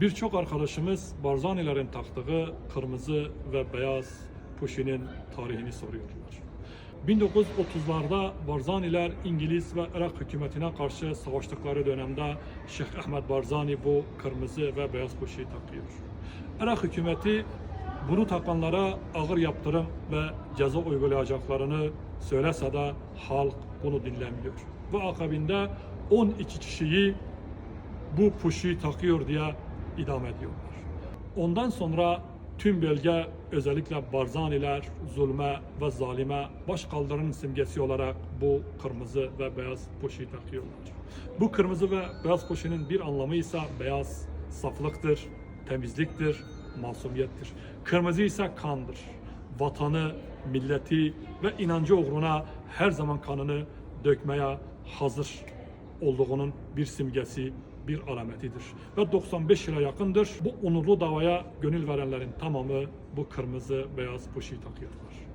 Birçok arkadaşımız Barzanilerin taktığı kırmızı ve beyaz puşinin tarihini soruyorlar. 1930'larda Barzaniler İngiliz ve Irak hükümetine karşı savaştıkları dönemde Şeyh Ahmed Barzani bu kırmızı ve beyaz puşi takıyor. Irak hükümeti bunu takanlara ağır yaptırım ve ceza uygulayacaklarını söylese de halk bunu dinlemiyor. Ve akabinde 12 kişiyi bu puşi takıyor diye idam ediyorlar. Ondan sonra tüm bölge özellikle Barzaniler zulme ve zalime baş kaldırının simgesi olarak bu kırmızı ve beyaz puşi takıyorlar. Bu kırmızı ve beyaz puşinin bir anlamı ise beyaz saflıktır, temizliktir, masumiyettir. Kırmızı ise kandır. Vatanı, milleti ve inancı uğruna her zaman kanını dökmeye hazır olduğunun bir simgesi, bir alametidir. Ve 95 yıla yakındır bu onurlu davaya gönül verenlerin tamamı bu kırmızı beyaz puşi takıyorlar.